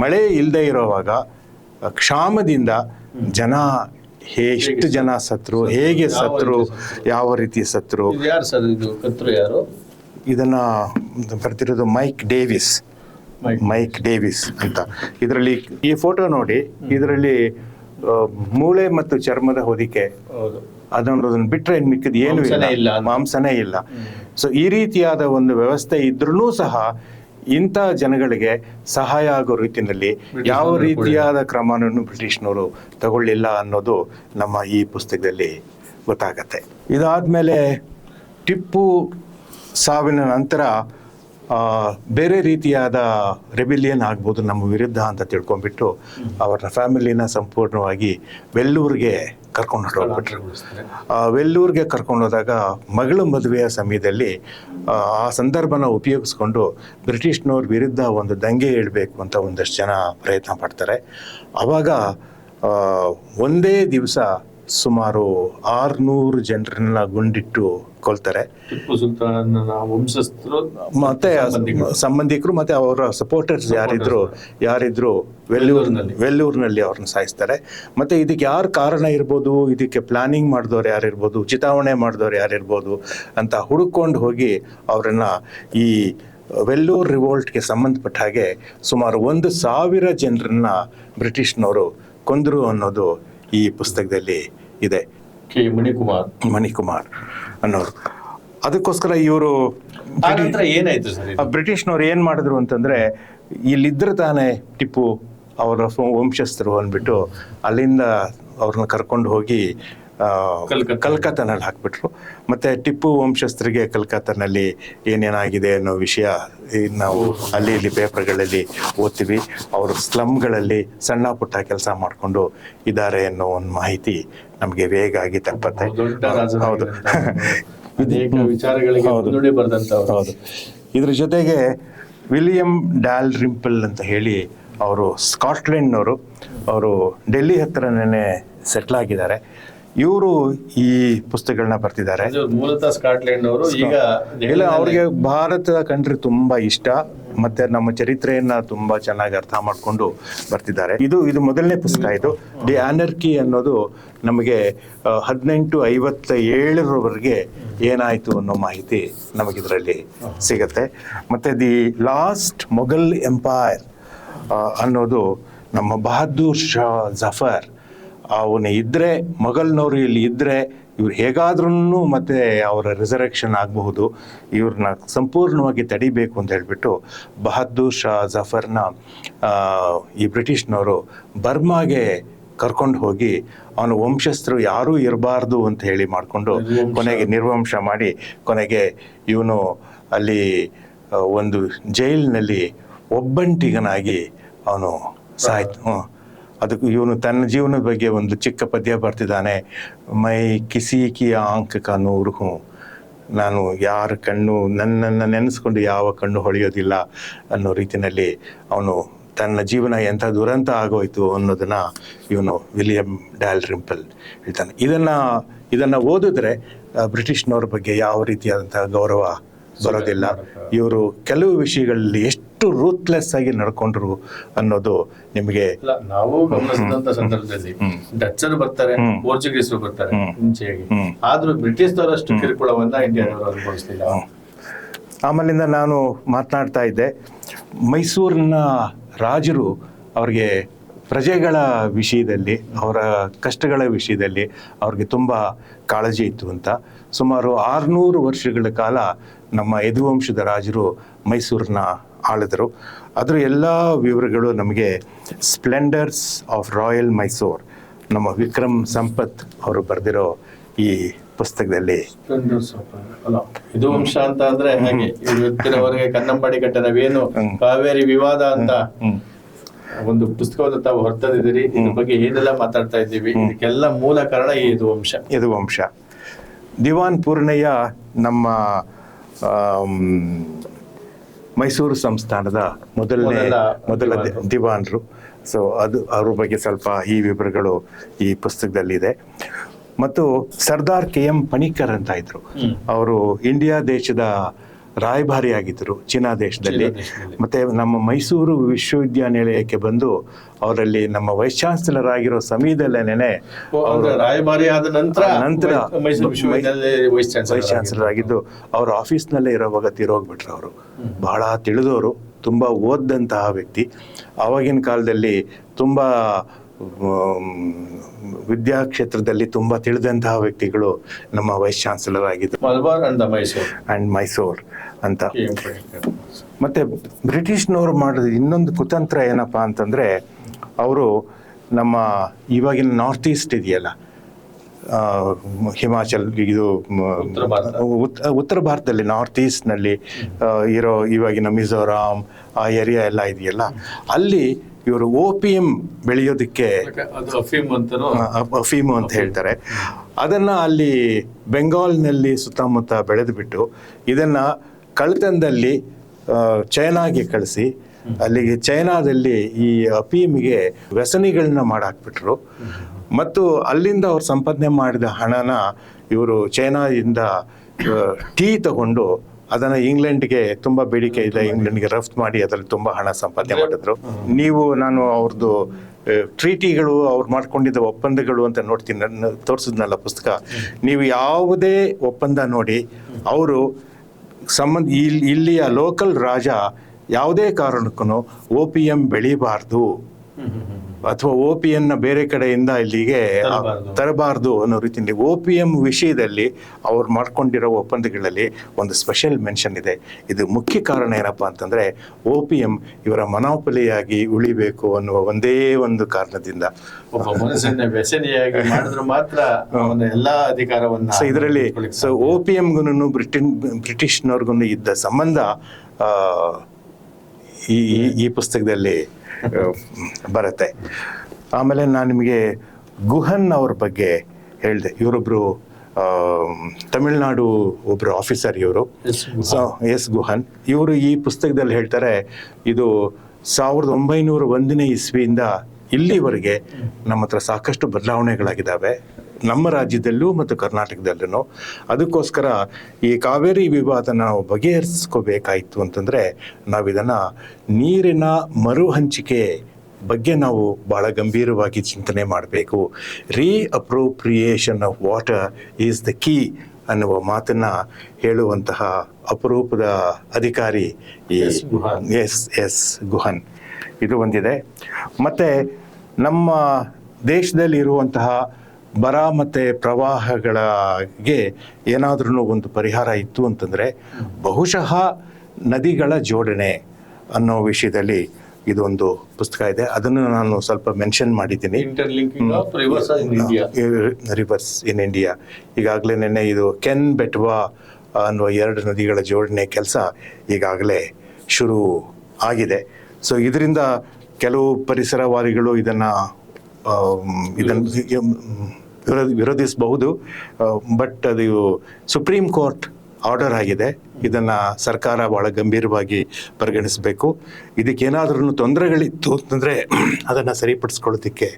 ಮಳೆ ಇಲ್ಲದೆ ಇರುವಾಗ ಕ್ಷಾಮದಿಂದ ಜನ ಎಷ್ಟು ಜನ ಸತ್ರು ಹೇಗೆ ಸತ್ರು ಯಾವ ರೀತಿ ಸತ್ರು? ಇದು ಯಾರು ಸರ್? ಇದು ಕತ್ರು ಯಾರು? ಇದನ್ನ ಬರ್ತಿರೋದು ಮೈಕ್ ಡೇವಿಸ್. ಮೈಕ್. ಡೇವಿಸ್ ಅಂತ. ಇದರಲ್ಲಿ ಈ ಫೋಟೋ ನೋಡಿ ಇದರಲ್ಲಿ ಮೂಳೆ ಮತ್ತು ಚರ್ಮದ ಹೊದಿಕೆ. ಹೌದು. ಬಿಟ್ಟರೆ ಬಿಟ್ರೆ ಮಿಕ್ಕಿದ ಏನು ಇಲ್ಲ. ಮಾಂಸನೇ ಇಲ್ಲ. ಸೊ ಈ ರೀತಿಯಾದ ಒಂದು ವ್ಯವಸ್ಥೆ ಇದ್ರೂ ಸಹ ಇಂಥ ಜನಗಳಿಗೆ ಸಹಾಯ ಆಗೋ ರೀತಿಯಲ್ಲಿ ಯಾವ ರೀತಿಯಾದ ಕ್ರಮವನ್ನು ಬ್ರಿಟಿಷ್ನವರು ತಗೊಳ್ಳಿಲ್ಲ ಅನ್ನೋದು ನಮ್ಮ ಈ ಪುಸ್ತಕದಲ್ಲಿ ಗೊತ್ತಾಗತ್ತೆ. ಇದಾದ್ಮೇಲೆ ಟಿಪ್ಪು ಸಾವಿನ ನಂತರ ಬೇರೆ ರೀತಿಯಾದ ರೆಬಿಲಿಯನ್ ಆಗ್ಬೋದು ನಮ್ಮ ವಿರುದ್ಧ ಅಂತ ತಿಳ್ಕೊಂಡ್ಬಿಟ್ಟು ಅವರ ಫ್ಯಾಮಿಲಿನ ಸಂಪೂರ್ಣವಾಗಿ ವೆಲ್ಲೂರಿಗೆ ಕರ್ಕೊಂಡು ಹೊರಟೋಗ್ಬಿಟ್ರು ವೆಲ್ಲೂರಿಗೆ ಕರ್ಕೊಂಡು ಹೋದಾಗ ಮಗಳ ಮದುವೆಯ ಸಮಯದಲ್ಲಿ ಆ, ಆ ಸಂದರ್ಭನ ಉಪಯೋಗಿಸ್ಕೊಂಡು ಬ್ರಿಟಿಷ್ನವ್ರ ವಿರುದ್ಧ ಒಂದು ದಂಗೆ ಇಡಬೇಕು ಅಂತ ಒಂದಷ್ಟು ಜನ ಪ್ರಯತ್ನ ಪಡ್ತಾರೆ. ಆವಾಗ ಒಂದೇ ದಿವಸ ಸುಮಾರು ಆರುನೂರು ಜನರನ್ನ ಗುಂಡಿಟ್ಟು ಟಿಪ್ಪು ವಂಶಸ್ಥರು ಮತ್ತೆ. ಸಂಬಂಧಿಕರು. ಮತ್ತೆ ಅವರ ಸಪೋರ್ಟರ್ಸ್ ಯಾರಿದ್ರು ಯಾರಿದ್ರು ವೆಲ್ಲೂರ್ನಲ್ಲಿ ವೆಲ್ಲೂರ್ನಲ್ಲಿ ಅವ್ರನ್ನ ಸಾಯಿಸ್ತಾರೆ. ಮತ್ತೆ ಇದಕ್ಕೆ ಯಾರು ಕಾರಣ ಇರ್ಬೋದು? ಇದಕ್ಕೆ ಪ್ಲಾನಿಂಗ್ ಮಾಡಿದವ್ರು ಯಾರಿರ್ಬೋದು ಚಿತಾವಣೆ ಮಾಡಿದವ್ರು ಯಾರಿರ್ಬೋದು ಅಂತ ಹುಡುಕೊಂಡು ಹೋಗಿ ಅವರನ್ನು ಈ ವೆಲ್ಲೂರ್ ರಿವೋಲ್ಟ್ಗೆ ಸಂಬಂಧಪಟ್ಟ ಹಾಗೆ ಸುಮಾರು ಒಂದು ಸಾವಿರ ಜನರನ್ನ ಬ್ರಿಟಿಷ್ನವರು ಕೊಂದರು ಅನ್ನೋದು ಈ ಪುಸ್ತಕದಲ್ಲಿ ಇದೆ. ಕೆ ಮಣಿಕುಮಾರ್ ಮಣಿಕುಮಾರ್ ಅನ್ನೋರು ಅದಕ್ಕೋಸ್ಕರ ಇವರು ಏನಾಯ್ತು ಬ್ರಿಟಿಷ್ನವ್ರು ಏನು ಮಾಡಿದ್ರು ಅಂತಂದ್ರೆ ಇಲ್ಲಿದ್ರೆ ತಾನೇ ಟಿಪ್ಪು ಅವರ ವಂಶಸ್ಥರು ಅಂದ್ಬಿಟ್ಟು ಅಲ್ಲಿಂದ ಅವ್ರನ್ನ ಕರ್ಕೊಂಡು ಹೋಗಿ. ಕಲ್ಕತ್ತಾನಲ್ಲಿ ಹಾಕ್ಬಿಟ್ರು. ಮತ್ತೆ ಟಿಪ್ಪು ವಂಶಸ್ಥರಿಗೆ ಕಲ್ಕತ್ತಾನಲ್ಲಿ ಏನೇನಾಗಿದೆ ಅನ್ನೋ ವಿಷಯ ನಾವು ಅಲ್ಲಿ ಇಲ್ಲಿ ಪೇಪರ್ಗಳಲ್ಲಿ ಓದ್ತೀವಿ. ಅವರು ಸ್ಲಮ್ಗಳಲ್ಲಿ ಸಣ್ಣ ಪುಟ್ಟ ಕೆಲಸ ಮಾಡಿಕೊಂಡು ಇದ್ದಾರೆ ಅನ್ನೋ ಒಂದು ಮಾಹಿತಿ ನಮಗೆ ವೇಗ ಆಗಿ ತಪ್ಪತ್ತೆ ಹೌದು ಹೌದು ಇದ್ರ ಜೊತೆಗೆ ವಿಲಿಯಂ ಡ್ಯಾಲ್ ರಿಂಪಲ್ ಅಂತ ಹೇಳಿ ಅವರು ಸ್ಕಾಟ್ಲೆಂಡ್ನವರು ಅವರು ಡೆಲ್ಲಿ ಹತ್ರನೇ ಸೆಟ್ಲ್ ಆಗಿದ್ದಾರೆ. ಇವರು ಈ ಪುಸ್ತಕಗಳನ್ನ ಬರ್ತಿದ್ದಾರೆ. ಮೂಲತಃ ಸ್ಕಾಟ್ಲೆಂಡ್ ಅವರು ಈಗ ಇಲ್ಲ ಅವ್ರಿಗೆ ಭಾರತದ ಕಂಟ್ರಿ ತುಂಬಾ ಇಷ್ಟ. ಮತ್ತೆ ನಮ್ಮ ಚರಿತ್ರೆಯನ್ನ ತುಂಬಾ ಚೆನ್ನಾಗಿ ಅರ್ಥ ಮಾಡಿಕೊಂಡು ಬರ್ತಿದ್ದಾರೆ. ಇದು ಇದು ಮೊದಲನೇ ಪುಸ್ತಕ ಇದು. ದಿ ಆನರ್ಕಿ ಅನ್ನೋದು ನಮಗೆ ಹದಿನೆಂಟು ಐವತ್ತ ಏಳರವರೆಗೆ ಏನಾಯ್ತು ಅನ್ನೋ ಮಾಹಿತಿ ನಮಗಿದರಲ್ಲಿ ಸಿಗತ್ತೆ. ಮತ್ತೆ ದಿ ಲಾಸ್ಟ್ ಮೊಘಲ್ ಎಂಪೈರ್ ಅನ್ನೋದು ನಮ್ಮ ಬಹದ್ದೂರ್ ಶಾ ಜಫರ್ ಅವನು ಇದ್ರೆ ಮೊಘಲ್ನವರು ಇಲ್ಲಿ ಇದ್ರೆ ಇವ್ರು ಹೇಗಾದ್ರೂ ಮತ್ತೆ ಅವರ ರಿಸರೆಕ್ಷನ್ ಆಗಬಹುದು ಇವ್ರನ್ನ ಸಂಪೂರ್ಣವಾಗಿ ತಡಿಬೇಕು ಅಂತ ಹೇಳಿಬಿಟ್ಟು ಬಹದ್ದೂರ್ ಶಾ ಜಫರ್ನ ಈ ಬ್ರಿಟಿಷ್ನವರು ಬರ್ಮಾಗೆ ಕರ್ಕೊಂಡು ಹೋಗಿ ಅವನ ವಂಶಸ್ಥರು ಯಾರೂ ಇರಬಾರ್ದು ಅಂತ ಹೇಳಿ ಮಾಡಿಕೊಂಡು ಕೊನೆಗೆ ನಿರ್ವಂಶ ಮಾಡಿ ಕೊನೆಗೆ ಇವನು ಅಲ್ಲಿ ಒಂದು ಜೈಲಿನಲ್ಲಿ ಒಬ್ಬಂಟಿಗನಾಗಿ ಅವನು ಸಾಯ್ತು. ಅದಕ್ಕೂ ಇವನು ತನ್ನ ಜೀವನದ ಬಗ್ಗೆ ಒಂದು ಚಿಕ್ಕ ಪದ್ಯ ಬರ್ತಿದ್ದಾನೆ. ಮೈ ಕಿಸಿ ಕಿಯ ಆಂಕ ನೂರು ನಾನು ಯಾರ ಕಣ್ಣು, ನನ್ನನ್ನು ನೆನೆಸ್ಕೊಂಡು ಯಾವ ಕಣ್ಣು ಹೊಳೆಯೋದಿಲ್ಲ ಅನ್ನೋ ರೀತಿಯಲ್ಲಿ ಅವನು ತನ್ನ ಜೀವನ ಎಂಥ ದುರಂತ ಆಗೋಯ್ತು ಅನ್ನೋದನ್ನು ಇವನು ವಿಲಿಯಂ ಡ್ಯಾಲ್ ರಿಂಪಲ್ ಹೇಳ್ತಾನೆ. ಇದನ್ನು ಇದನ್ನು ಓದಿದ್ರೆ ಬ್ರಿಟಿಷ್ನವ್ರ ಬಗ್ಗೆ ಯಾವ ರೀತಿಯಾದಂಥ ಗೌರವ ಬರೋದಿಲ್ಲ. ಇವರು ಕೆಲವು ವಿಷಯಗಳಲ್ಲಿ ಎಷ್ಟು ರೂತ್ಲೆಸ್ ಆಗಿ ನಡ್ಕೊಂಡ್ರು ಅನ್ನೋದು ನಿಮಗೆ ನಾವು ಗಮನಿಸಿದಂತ ಸಂದರ್ಭದಲ್ಲಿ ಡಚ್ಚರು ಬರ್ತಾರೆ. ಪೋರ್ಚುಗೀಸರು ಬರ್ತಾರೆ. ಮುಂಚೆಯಾಗಿ. ಆದ್ರೂ ಬ್ರಿಟಿಷ್ದವರಷ್ಟು ಕಿರುಕುಳವನ್ನ ಇಂಡಿಯಾದವರು ಅನುಭವಿಸಲಿಲ್ಲ. ಆಮೇಲಿಂದ ನಾನು ಮಾತನಾಡ್ತಾ ಇದ್ದೆ ಮೈಸೂರಿನ ರಾಜರು ಅವ್ರಿಗೆ ಪ್ರಜೆಗಳ ವಿಷಯದಲ್ಲಿ ಅವರ ಕಷ್ಟಗಳ ವಿಷಯದಲ್ಲಿ ಅವ್ರಿಗೆ ತುಂಬ ಕಾಳಜಿ ಇತ್ತು ಅಂತ. ಸುಮಾರು ಆರುನೂರು ವರ್ಷಗಳ ಕಾಲ ನಮ್ಮ ಯದುವಂಶದ ರಾಜರು ಮೈಸೂರನ್ನ ಆಳಿದರು. ಅದರ ಎಲ್ಲ ವಿವರಗಳು ನಮಗೆ ಸ್ಪ್ಲೆಂಡರ್ಸ್ ಆಫ್ ರಾಯಲ್ ಮೈಸೂರ್ ನಮ್ಮ ವಿಕ್ರಮ್ ಸಂಪತ್ ಅವರು ಬರೆದಿರೋ ಈ ಪುಸ್ತಕದಲ್ಲಿ. ಯದುವಂಶ ಅಂತ ಅಂದ್ರೆ ಹಾಗೆ ಇವತ್ತಿನವರೆಗೆ ಕನ್ನಂಬಾಡಿ ಕಟ್ಟ ನಾವೇನು ಕಾವೇರಿ ವಿವಾದ ಅಂತ ಒಂದು ಪುಸ್ತಕವನ್ನು ತಾವು ಹೊರತಂದಿದ್ದೀರಿ. ಇದ್ರ ಬಗ್ಗೆ ಏನೆಲ್ಲ ಮಾತಾಡ್ತಾ ಇದ್ದೀವಿ. ಇದಕ್ಕೆಲ್ಲ ಮೂಲ ಕಾರಣ ಈ ಯದುವಂಶ. ಯದುವಂಶ. ದಿವಾನ್ ಪೂರ್ಣಯ್ಯ ನಮ್ಮ ಮೈಸೂರು ಸಂಸ್ಥಾನದ ಮೊದಲನೇ ಮೊದಲ. ದಿವಾನ್ರು. ಸೊ ಅದು ಅವ್ರ ಬಗ್ಗೆ ಸ್ವಲ್ಪ ಈ ವಿವರಗಳು ಈ ಪುಸ್ತಕದಲ್ಲಿದೆ. ಮತ್ತು ಸರ್ದಾರ್ ಕೆ ಎಂ ಪಣಿಕರ್ ಅಂತ ಇದ್ರು. ಅವರು ಇಂಡಿಯಾ ದೇಶದ ರಾಯಭಾರಿ ಆಗಿದ್ದರು ಚೀನಾ ದೇಶದಲ್ಲಿ. ಮತ್ತು ನಮ್ಮ ಮೈಸೂರು ವಿಶ್ವವಿದ್ಯಾನಿಲಯಕ್ಕೆ ಬಂದು ಅವರಲ್ಲಿ ನಮ್ಮ ವೈಸ್ ಚಾನ್ಸಲರ್ ಆಗಿರೋ ಸಮಯದಲ್ಲೇನೆ ರಾಯಭಾರಿ ಆದ ನಂತರ ನಂತರ ವೈಸ್ ಚಾನ್ಸಲರ್ ಆಗಿದ್ದು ಅವ್ರ ಆಫೀಸ್ನಲ್ಲೇ ಇರೋವಾಗ ತೀರೋಗ್ಬಿಟ್ರು ಅವರು. ಬಹಳ ತಿಳಿದವರು ತುಂಬ ಓದ್ದಂತಹ ವ್ಯಕ್ತಿ. ಆವಾಗಿನ ಕಾಲದಲ್ಲಿ ತುಂಬ ಆಮ್, ವಿದ್ಯಾಕ್ಷೇತ್ರದಲ್ಲಿ ತುಂಬ ತಿಳಿದಂತಹ ವ್ಯಕ್ತಿಗಳು ನಮ್ಮ ವೈಸ್ ಚಾನ್ಸಲರ್ ಆಗಿದ್ದು ಮಲಬಾರ್ ಅಂಡ್ ಮೈಸೂರು. ಆ್ಯಂಡ್ ಮೈಸೂರ್ ಅಂತ. ಮತ್ತೆ ಬ್ರಿಟಿಷ್ನವ್ರು ಮಾಡಿದ ಇನ್ನೊಂದು ಕುತಂತ್ರ ಏನಪ್ಪ ಅಂತಂದ್ರೆ ಅವರು ನಮ್ಮ ಇವಾಗಿನ ನಾರ್ತ್ ಈಸ್ಟ್ ಇದೆಯಲ್ಲ ಹಿಮಾಚಲ್ ಇದು ಉತ್ತರ ಭಾರತದಲ್ಲಿ ನಾರ್ತ್ ಈಸ್ಟ್ನಲ್ಲಿ ಇರೋ ಇವಾಗಿನ ಮಿಜೋರಾಮ್ ಆ ಏರಿಯಾ ಎಲ್ಲ ಇದೆಯಲ್ಲ ಅಲ್ಲಿ ಇವರು ಬೆಳೆಯೋದಕ್ಕೆ ಅದು ಅಫೀಮ್ ಅಂತಾನು? ಅ- ಅಫೀಮು ಅಂತ ಹೇಳ್ತಾರೆ. ಅದನ್ನ ಅಲ್ಲಿ ಬೆಂಗಾಲ್ನಲ್ಲಿ ಸುತ್ತಮುತ್ತ ಬೆಳೆದುಬಿಟ್ಟು ಇದನ್ನ ಕಳ್ತನದಲ್ಲಿ ಚೈನಾಗೆ ಕಳಿಸಿ ಅಲ್ಲಿಗೆ ಚೈನಾದಲ್ಲಿ ಈ ಅಫೀಮಿಗೆ ವ್ಯಸನಿಗಳನ್ನ ಮಾಡಾಕ್ಬಿಟ್ರು. ಮತ್ತು ಅಲ್ಲಿಂದ ಅವ್ರು ಸಂಪಾದನೆ ಮಾಡಿದ ಹಣನ ಇವರು ಚೈನಾದಿಂದ ಟೀ ತಗೊಂಡು ಅದನ್ನ ಇಂಗ್ಲೆಂಡ್ಗೆ ತುಂಬ ಬೇಡಿಕೆ ಇದೆ. ಇಂಗ್ಲೆಂಡ್ಗೆ ರಫ್ತು ಮಾಡಿ ಅದರಲ್ಲಿ ತುಂಬ ಹಣ ಸಂಪಾದನೆ ಮಾಡಿದ್ರು. ನೀವು ನಾನು ಅವ್ರದ್ದು ಟ್ರೀಟಿಗಳು ಅವ್ರು ಮಾಡ್ಕೊಂಡಿದ್ದ ಒಪ್ಪಂದಗಳು ಅಂತ ನೋಡ್ತೀನಿ. ನನ್ನ ತೋರಿಸಿದ್ನಲ್ಲ ಪುಸ್ತಕ? ನೀವು ಯಾವುದೇ ಒಪ್ಪಂದ ನೋಡಿ ಅವರು ಸಂಬಂಧ ಇಲ್ಲಿ ಇಲ್ಲಿಯ ಲೋಕಲ್ ರಾಜ ಯಾವುದೇ ಕಾರಣಕ್ಕೂ ಓ ಪಿ ಎಂ ಬೆಳಿಬಾರ್ದು. ಅಥವಾ ಒ ಎನ್ ಬೇರೆ ಕಡೆಯಿಂದ ಇಲ್ಲಿಗೆ ತರಬಾರ್ದು. ಅನ್ನೋ ರೀತಿಯಲ್ಲಿ ಒ ಪಿ ಎಂ ವಿಷಯದಲ್ಲಿ ಅವ್ರು ಮಾಡ್ಕೊಂಡಿರೋ ಒಪ್ಪಂದಗಳಲ್ಲಿ ಒಂದು ಸ್ಪೆಷಲ್ ಮೆನ್ಷನ್ ಇದೆ. ಇದು ಮುಖ್ಯ ಕಾರಣ ಏನಪ್ಪ ಅಂತಂದ್ರೆ ಒ ಪಿ ಎಂ ಇವರ ಮನೋಪಲಿಯಾಗಿ ಉಳಿಬೇಕು ಅನ್ನುವ ಒಂದೇ ಒಂದು ಕಾರಣದಿಂದ. ಮಾತ್ರ ಎಲ್ಲಾ ಅಧಿಕಾರವನ್ನ ಇದರಲ್ಲಿ ಸೊ ಒ ಪಿ ಎಂಗೂ ಬ್ರಿಟಿನ್ ಬ್ರಿಟಿಷ್ನವ್ರಿಗೂ ಇದ್ದ ಸಂಬಂಧ ಆ, ಈ ಈ- ಪುಸ್ತಕದಲ್ಲಿ ಬರುತ್ತೆ. ಆಮೇಲೆ ನಾನು ನಿಮಗೆ ಗುಹನ್ ಅವ್ರ ಬಗ್ಗೆ ಹೇಳಿದೆ. ಇವರೊಬ್ಬರು ತಮಿಳ್ನಾಡು ಒಬ್ಬರು ಆಫೀಸರ್ ಇವರು. S so S Guhan. ಇವರು ಈ ಪುಸ್ತಕದಲ್ಲಿ ಹೇಳ್ತಾರೆ ಇದು ಸಾವಿರದ ಒಂಬೈನೂರ ಒಂದನೇ ಇಸ್ವಿಯಿಂದ ಇಲ್ಲಿವರೆಗೆ ನಮ್ಮ ಹತ್ರ ಸಾಕಷ್ಟು ಬದಲಾವಣೆಗಳಾಗಿದ್ದಾವೆ. ನಮ್ಮ ರಾಜ್ಯದಲ್ಲೂ ಮತ್ತು ಕರ್ನಾಟಕದಲ್ಲೂ ಅದಕ್ಕೋಸ್ಕರ ಈ ಕಾವೇರಿ ವಿವಾದ ನಾವು ಬಗೆಹರಿಸ್ಕೋಬೇಕಾಯಿತು ಅಂತಂದರೆ ನಾವು ಇದನ್ನು ನೀರಿನ ಮರು ಹಂಚಿಕೆ ಬಗ್ಗೆ ನಾವು ಬಹಳ ಗಂಭೀರವಾಗಿ ಚಿಂತನೆ ಮಾಡಬೇಕು. Reappropriation of water is the key ಅನ್ನುವ ಮಾತನ್ನು ಹೇಳುವಂತಹ ಅಪರೂಪದ ಅಧಿಕಾರಿ ಈ S Guhan. S S Guhan. ಇದು ಒಂದಿದೆ. ಮತ್ತು ನಮ್ಮ ದೇಶದಲ್ಲಿ ಇರುವಂತಹ ಬರ ಮತ್ತು ಪ್ರವಾಹಗಳಿಗೆ ಏನಾದ್ರೂ ಒಂದು ಪರಿಹಾರ ಇತ್ತು ಅಂತಂದರೆ ಬಹುಶಃ ನದಿಗಳ ಜೋಡಣೆ ಅನ್ನೋ ವಿಷಯದಲ್ಲಿ ಇದೊಂದು ಪುಸ್ತಕ ಇದೆ. ಅದನ್ನು ನಾನು ಸ್ವಲ್ಪ ಮೆನ್ಷನ್ ಮಾಡಿದ್ದೀನಿ. ರಿವರ್ಸ್ ಇನ್ ಇಂಡಿಯಾ ಈಗಾಗಲೇ ನಿನ್ನೆ ಇದು ಕೆನ್ ಬೆಟ್ವಾ ಅನ್ನುವ ಎರಡು ನದಿಗಳ ಜೋಡಣೆ ಕೆಲಸ ಈಗಾಗಲೇ ಶುರು ಆಗಿದೆ. ಸೊ ಇದರಿಂದ ಕೆಲವು ಪರಿಸರವಾದಿಗಳು ಇದನ್ನು ಇದನ್ನು ವಿರೋಧಿಸಬಹುದು. ಬಟ್ ಅದು ಸುಪ್ರೀಂ ಕೋರ್ಟ್ ಆರ್ಡರ್ ಆಗಿದೆ. ಇದನ್ನು ಸರ್ಕಾರ ಭಾಳ ಗಂಭೀರವಾಗಿ ಪರಿಗಣಿಸಬೇಕು. ಇದಕ್ಕೇನಾದ್ರೂ ತೊಂದರೆಗಳಿತ್ತು ಅಂತಂದರೆ ಅದನ್ನು ಸರಿಪಡಿಸ್ಕೊಳ್ಳೋದಕ್ಕೆ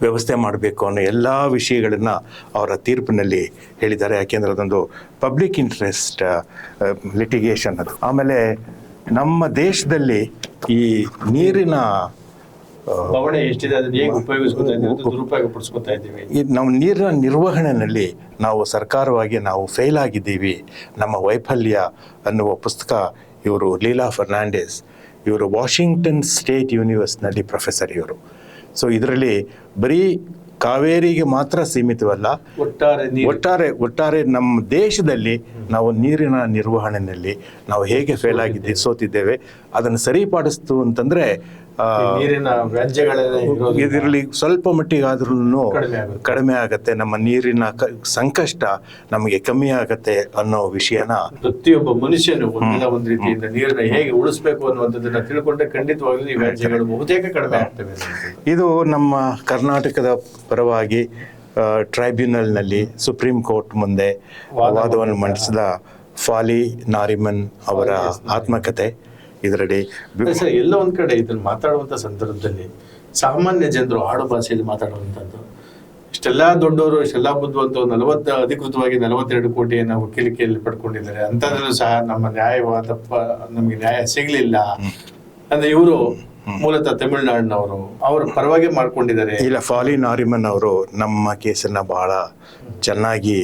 ವ್ಯವಸ್ಥೆ ಮಾಡಬೇಕು ಅನ್ನೋ ಎಲ್ಲ ವಿಷಯಗಳನ್ನು ಅವರ ತೀರ್ಪಿನಲ್ಲಿ ಹೇಳಿದ್ದಾರೆ. ಯಾಕೆಂದರೆ ಅದೊಂದು ಪಬ್ಲಿಕ್ ಇಂಟ್ರೆಸ್ಟ್ ಲಿಟಿಗೇಷನ್ ಅದು. ಆಮೇಲೆ ನಮ್ಮ ದೇಶದಲ್ಲಿ ಈ ನೀರಿನ ಬವಣೆ ಎಷ್ಟಿದೆ ಅದನ್ನ ಹೇಗೆ ಉಪಯೋಗಿಸ್ಕೊತಾ ಇದ್ದೀವಿ ದುರುಪಯೋಗ ಪಡಿಸ್ಕೊತಾ ಇದ್ದೀವಿ? ಈ ನಾವು ನೀರಿನ ನಿರ್ವಹಣೆಯಲ್ಲಿ ನಾವು ಸರ್ಕಾರವಾಗಿ ನಾವು ಫೇಲ್ ಆಗಿದ್ದೀವಿ. ನಮ್ಮ ವೈಫಲ್ಯ ಅನ್ನುವ ಪುಸ್ತಕ ಇವರು ಲೀಲಾ ಫರ್ನಾಂಡಿಸ್ ಇವರು ವಾಷಿಂಗ್ಟನ್ ಸ್ಟೇಟ್ ಯೂನಿವರ್ಸ್ನಲ್ಲಿ ಪ್ರೊಫೆಸರ್ ಇವರು. ಸೊ ಇದರಲ್ಲಿ ಬರೀ ಕಾವೇರಿಗೆ ಮಾತ್ರ ಸೀಮಿತವಲ್ಲ ಒಟ್ಟಾರೆ ಒಟ್ಟಾರೆ ಒಟ್ಟಾರೆ ನಮ್ಮ ದೇಶದಲ್ಲಿ ನಾವು ನೀರಿನ ನಿರ್ವಹಣೆಯಲ್ಲಿ ನಾವು ಹೇಗೆ ಫೇಲ್ ಆಗಿದ್ದೀವಿ ಸೋತಿದ್ದೇವೆ ಅದನ್ನು ಸರಿಪಡಿಸ್ತು ಅಂತಂದ್ರೆ ನೀರಿನ ಇದರಲ್ಲಿ ಸ್ವಲ್ಪ ಮಟ್ಟಿಗಾದ್ರೂ ಕಡಿಮೆ ಆಗುತ್ತೆ. ನಮ್ಮ ನೀರಿನ ಸಂಕಷ್ಟ ನಮಗೆ ಕಮ್ಮಿ ಆಗತ್ತೆ ಅನ್ನೋ ವಿಷಯನ ಪ್ರತಿಯೊಬ್ಬ ಮನುಷ್ಯನು ಒಂದಿಲ್ಲ ಒಂದ್ ರೀತಿಯಿಂದ ನೀರನ್ನ ಹೇಗೆ ಉಳಿಸ್ಬೇಕು ಅನ್ನುವಂಥದ್ದನ್ನ ತಿಳ್ಕೊಂಡ್ರೆ ಖಂಡಿತವಾಗ್ಲೂ ಈ ವ್ಯಾಜ್ಯಗಳು ಬಹುತೇಕ ಕಡಿಮೆ ಆಗ್ತವೆ ಇದು ನಮ್ಮ ಕರ್ನಾಟಕದ ಪರವಾಗಿ ಟ್ರೈಬ್ಯುನಲ್ನಲ್ಲಿ ಸುಪ್ರೀಂ ಕೋರ್ಟ್ ಮುಂದೆ ವಾದ ವಾದವನ್ನು ಮಂಡಿಸಿದ ಫಾಲಿ ನಾರಿಮನ್ ಅವರ ಆತ್ಮಕತೆ. ಸರ್ ಎಲ್ಲ ಒಂದ್ ಕಡೆ ಇದನ್ನ ಮಾತಾಡುವಂತ ಸಂದರ್ಭದಲ್ಲಿ ಸಾಮಾನ್ಯ ಜನರು ಆಡು ಭಾಷೆಯಲ್ಲಿ ಮಾತಾಡುವಂಥದ್ದು ಇಷ್ಟೆಲ್ಲ ದೊಡ್ಡವರು ಇಷ್ಟೆಲ್ಲಾ ಬುದ್ಧಿವಂತರು ನಲವತ್ತ ಅಧಿಕೃತವಾಗಿ ನಲವತ್ತೆರಡು ಕೋಟಿಯನ್ನ ವಕೀಲಿಕೆಯಲ್ಲಿ ಪಡ್ಕೊಂಡಿದ್ದಾರೆ. ಅಂತದ್ರಲ್ಲೂ ಸಹ ನಮ್ಮ ನ್ಯಾಯವಾದ ನಮಗೆ ನ್ಯಾಯ ಸಿಗ್ಲಿಲ್ಲ. ಅಂದ್ರೆ ಇವರು ಮೂಲತಃ ತಮಿಳುನಾಡಿನವರು ಅವರು ಪರವಾಗಿ ಮಾಡ್ಕೊಂಡಿದ್ದಾರೆ. ಇಲ್ಲ ಫಾಲಿ ನಾರಿಮನ್ ಅವರು ನಮ್ಮ ಕೇಸನ್ನ ಬಹಳ ಚೆನ್ನಾಗಿ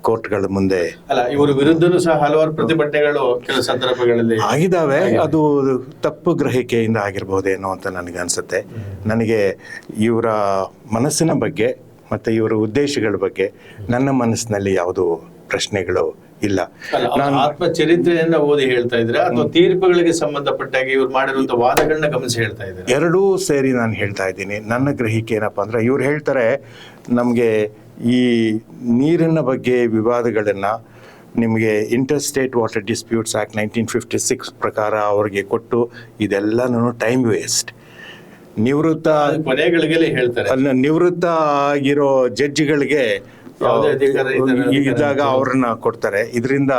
ಕೋರ್ಟ್ಗಳ ಮುಂದೆ ಅಲ್ಲ ಇವರ ವಿರುದ್ಧನೂ ಸಹ ಹಲವಾರು ಪ್ರತಿಭಟನೆಗಳು ಕೆಲವು ಸಂದರ್ಭಗಳಲ್ಲಿ ಆಗಿದ್ದಾವೆ. ಅದು ತಪ್ಪು ಗ್ರಹಿಕೆಯಿಂದ ಆಗಿರ್ಬೋದೇನೋ ಅಂತ ನನಗೆ ಅನ್ಸುತ್ತೆ. ನನಗೆ ಇವರ ಮನಸ್ಸಿನ ಬಗ್ಗೆ ಮತ್ತು ಇವರ ಉದ್ದೇಶಗಳ ಬಗ್ಗೆ ನನ್ನ ಮನಸ್ಸಿನಲ್ಲಿ ಯಾವುದು ಪ್ರಶ್ನೆಗಳು ಇಲ್ಲ. ನಾನು ಆತ್ಮ ಚರಿತ್ರೆಯನ್ನ ಓದಿ ಹೇಳ್ತಾ ಇದ್ರೆ ಅಥವಾ ತೀರ್ಪುಗಳಿಗೆ ಸಂಬಂಧಪಟ್ಟಾಗಿ ಇವ್ರು ಮಾಡಿರುವಂತ ವಾದಗಳನ್ನ ಗಮನಿಸಿ ಹೇಳ್ತಾ ಇದ್ದಾರೆ? ಎರಡೂ ಸೇರಿ ನಾನು ಹೇಳ್ತಾ ಇದ್ದೀನಿ. ನನ್ನ ಗ್ರಹಿಕೆ ಏನಪ್ಪಾ ಅಂದ್ರೆ ಇವ್ರು ಹೇಳ್ತಾರೆ ನಮಗೆ ಈ ನೀರಿನ ಬಗ್ಗೆ ವಿವಾದಗಳನ್ನು ನಿಮಗೆ interstate water disputes act nineteen fifty six ಪ್ರಕಾರ ಅವರಿಗೆ ಕೊಟ್ಟು ಇದೆಲ್ಲನೂ ಟೈಮ್ ವೇಸ್ಟ್ ನಿವೃತ್ತ ಹೇಳ್ತಾರೆ. ಅಲ್ಲ ನಿವೃತ್ತ ಆಗಿರೋ ಜಡ್ಜ್ಗಳಿಗೆ ಇದ್ದಾಗ ಅವ್ರನ್ನ ಕೊಡ್ತಾರೆ. ಇದರಿಂದ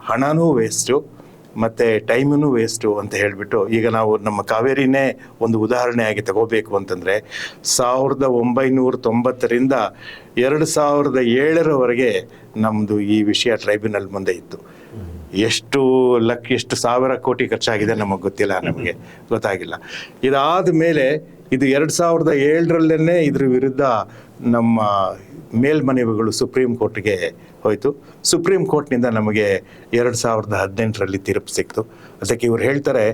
ಹಣನೂ ವೇಸ್ಟು ಮತ್ತು ಟೈಮೂ ವೇಸ್ಟು ಅಂತ ಹೇಳಿಬಿಟ್ಟು ಈಗ ನಾವು ನಮ್ಮ ಕಾವೇರಿನೇ ಒಂದು ಉದಾಹರಣೆಯಾಗಿ ತಗೋಬೇಕು ಅಂತಂದರೆ ಸಾವಿರದ ಒಂಬೈನೂರ ತೊಂಬತ್ತರಿಂದ ಎರಡು ಸಾವಿರದ ಏಳರವರೆಗೆ ನಮ್ಮದು ಈ ವಿಷಯ ಟ್ರೈಬ್ಯುನಲ್ ಮುಂದೆ ಇತ್ತು. ಎಷ್ಟು ಲಕ್, ಎಷ್ಟು ಸಾವಿರ ಕೋಟಿ ಖರ್ಚಾಗಿದೆ ನಮಗೆ ಗೊತ್ತಿಲ್ಲ ನಮಗೆ, ಗೊತ್ತಾಗಿಲ್ಲ. ಇದಾದ ಮೇಲೆ ಇದು ಎರಡು ಸಾವಿರದ ಏಳರಲ್ಲೇ ಇದ್ರ ವಿರುದ್ಧ ನಮ್ಮ ಮೇಲ್ಮನವಿಗಳು ಸುಪ್ರೀಂ ಕೋರ್ಟ್ಗೆ ಹೋಯಿತು. ಸುಪ್ರೀಂ ಕೋರ್ಟ್ನಿಂದ ನಮಗೆ ಎರಡು ಸಾವಿರದ ಹದಿನೆಂಟರಲ್ಲಿ ತೀರ್ಪು ಸಿಕ್ತು ಅದಕ್ಕೆ ಇವ್ರು ಹೇಳ್ತಾರೆ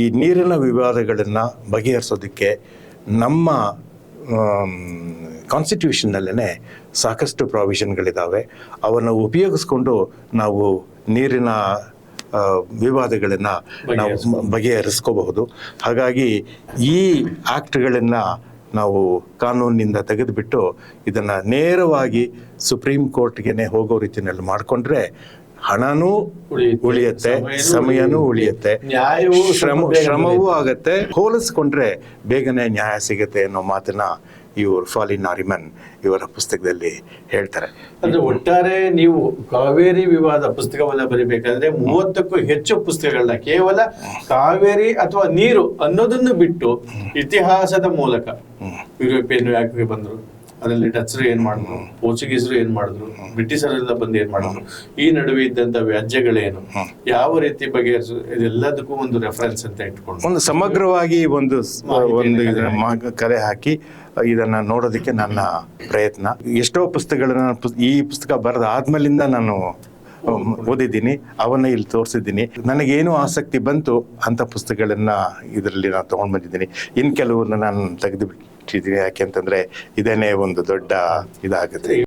ಈ ನೀರಿನ ವಿವಾದಗಳನ್ನು ಬಗೆಹರಿಸೋದಕ್ಕೆ ನಮ್ಮ ಕಾನ್ಸ್ಟಿಟ್ಯೂಷನ್ನಲ್ಲೇ ಸಾಕಷ್ಟು ಪ್ರಾವಿಷನ್ಗಳಿದ್ದಾವೆ ಅವನ್ನು ಉಪಯೋಗಿಸ್ಕೊಂಡು ನಾವು ನೀರಿನ ವಿವಾದಗಳನ್ನು ನಾವು ಬಗೆಹರಿಸ್ಕೋಬಹುದು. ಹಾಗಾಗಿ ಈ ಆ್ಯಕ್ಟ್ಗಳನ್ನು ನಾವು ಕಾನೂನಿನಿಂದ ತೆಗೆದುಬಿಟ್ಟು ಇದನ್ನು ನೇರವಾಗಿ ಸುಪ್ರೀಂ ಕೋರ್ಟ್ಗೆ ಹೋಗೋ ರೀತಿಯಲ್ಲಿ ಮಾಡಿಕೊಂಡ್ರೆ ಹಣನೂ ಉಳಿಯುತ್ತೆ, ಸಮಯನೂ ಉಳಿಯುತ್ತೆ, ಶ್ರಮ ಶ್ರಮವೂ. ಆಗತ್ತೆ ಹೋಲಿಸ್ಕೊಂಡ್ರೆ ಬೇಗನೆ ನ್ಯಾಯ ಸಿಗುತ್ತೆ ಅನ್ನೋ ಮಾತನ್ನ ಇವರು ಫಾಲಿನ್ ನಾರಿಮನ್ ಇವರ ಪುಸ್ತಕದಲ್ಲಿ ಹೇಳ್ತಾರೆ. ಅಂದ್ರೆ ಒಟ್ಟಾರೆ ನೀವು ಕಾವೇರಿ ವಿವಾದ ಪುಸ್ತಕವನ್ನ ಬರಿಬೇಕಾದ್ರೆ ಮೂವತ್ತಕ್ಕೂ ಹೆಚ್ಚು ಪುಸ್ತಕಗಳನ್ನ ಕೇವಲ ಕಾವೇರಿ ಅಥವಾ ನೀರು ಅನ್ನೋದನ್ನು ಬಿಟ್ಟು ಇತಿಹಾಸದ ಮೂಲಕ. ಯುರೋಪಿಯನ್ ಯಾಕೆ ಬಂದರು. ಅದರಲ್ಲಿ ಡಚ್ರು ಏನ್ ಮಾಡಿದ್ರು? ಪೋರ್ಚುಗೀಸರು ಏನ್ ಮಾಡಿದ್ರು? ಬ್ರಿಟಿಷರೆಲ್ಲ ಬಂದು ಏನ್ ಮಾಡಿದ್ರು? ಈ ನಡುವೆ ಇದ್ದಂತ ವ್ಯಾಜ್ಯಗಳೇನು? ಯಾವ ರೀತಿ ಬಗೆಹರಿಸು ಇದೆಲ್ಲದಕ್ಕೂ ಒಂದು ರೆಫರೆನ್ಸ್ ಅಂತ ಇಟ್ಕೊಂಡು. ಒಂದು ಸಮಗ್ರವಾಗಿ ಒಂದು ಕರೆ ಒಂದು ಕಲೆ ಹಾಕಿ ಇದನ್ನ ನೋಡೋದಕ್ಕೆ ನನ್ನ ಪ್ರಯತ್ನ. ಎಷ್ಟೋ ಪುಸ್ತಕಗಳನ್ನ ಪುಸ್- ಈ ಪುಸ್ತಕ ಬರೆದ ಆದ್ಮೇಲಿಂದ ನಾನು ಓದಿದ್ದೀನಿ, ಅವನ್ನ ಇಲ್ಲಿ ತೋರಿಸಿದ್ದೀನಿ. ನನಗೇನು ಆಸಕ್ತಿ ಬಂತು ಅಂತ ಪುಸ್ತಕಗಳನ್ನ ಇದರಲ್ಲಿ ನಾನು ತಗೊಂಡ್ ಬಂದಿದ್ದೀನಿ. ಇನ್ ಕೆಲವನ್ನ ನಾನು ತೆಗೆದು ಬಿಟ್ಟಿದ್ದೀನಿ ಯಾಕೆ ಅಂತಂದ್ರೆ ಇದೇನೇ ಒಂದು ದೊಡ್ಡ ಇದಾಗುತ್ತೆ.